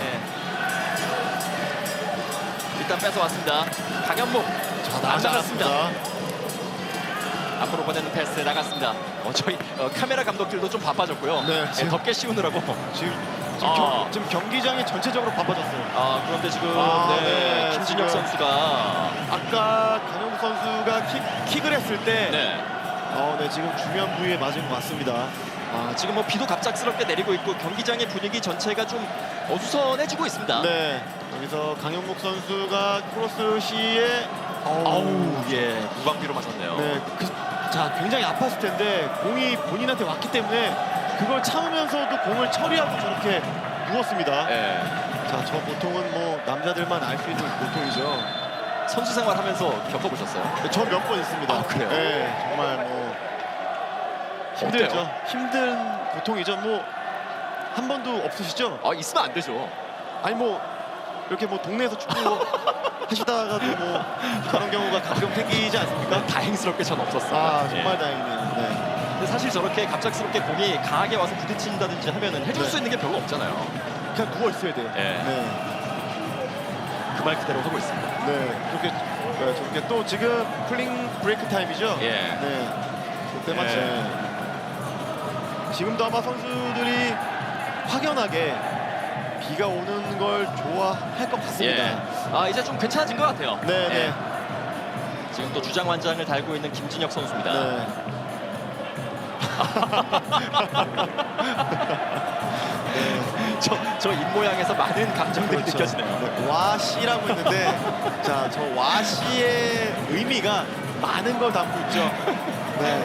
네. 일단 뺏어왔습니다. 강현목 자, 안 나갔습니다. 나갔습니다. 앞으로 보내는 패스 나갔습니다. 어, 저희 어, 카메라 감독들도 좀 바빠졌고요. 네, 네, 지금- 덮개 씌우느라고. 지금 지금, 아. 경, 지금 경기장이 전체적으로 바빠졌어요. 아 그런데 지금 아, 네, 네, 김진혁 지금. 선수가 아까 강영구 선수가 킥, 을 했을 때, 네. 어, 네, 지금 중요한 부위에 맞은 것 같습니다. 아, 지금 뭐 비도 갑작스럽게 내리고 있고 경기장의 분위기 전체가 좀 어수선해지고 있습니다. 네, 여기서 강영목 선수가 크로스 시에 아우 예 무방비로 맞았네요. 네, 그, 자 굉장히 아팠을 텐데 공이 본인한테 왔기 때문에 그걸 참으면서도 공을 처리하고 저렇게 누웠습니다. 예. 자, 저 보통은 뭐 남자들만 알 수 있는 고통이죠. 선수 생활하면서 겪어보셨어요? 저 몇 번 있습니다. 아, 그래요? 네, 정말 뭐 힘들죠. 힘든 고통이죠. 뭐 한 번도 없으시죠? 아 있으면 안 되죠. 아니 뭐 이렇게 뭐 동네에서 축구 하시다가도 뭐 그런 경우가 가끔 생기지 않습니까? 다행스럽게 전 없었어요. 아 예. 정말 다행이네요. 네. 근데 사실 저렇게 갑작스럽게 공이 강하게 와서 부딪힌다든지 하면은 해줄 네. 수 있는 게 별로 없잖아요. 그냥 누워 있어야 돼요. 예. 네. 그 말 그대로 하고 있습니다. 네. 저렇게 네, 저렇게 또 지금 플링 브레이크 타임이죠. 예. 네. 그때 마치 예. 지금도 아마 선수들이 확연하게 비가 오는 걸 좋아할 것 같습니다. 예. 아 이제 좀 괜찮아진 것 같아요. 네, 네. 예. 지금 또 주장 완장을 달고 있는 김진혁 선수입니다. 네. 저 저 입 모양에서 많은 감정들이 그렇죠. 느껴지네요. 네, 와시라고 있는데 자, 저 와시의 의미가 많은 걸 담고 있죠. 네.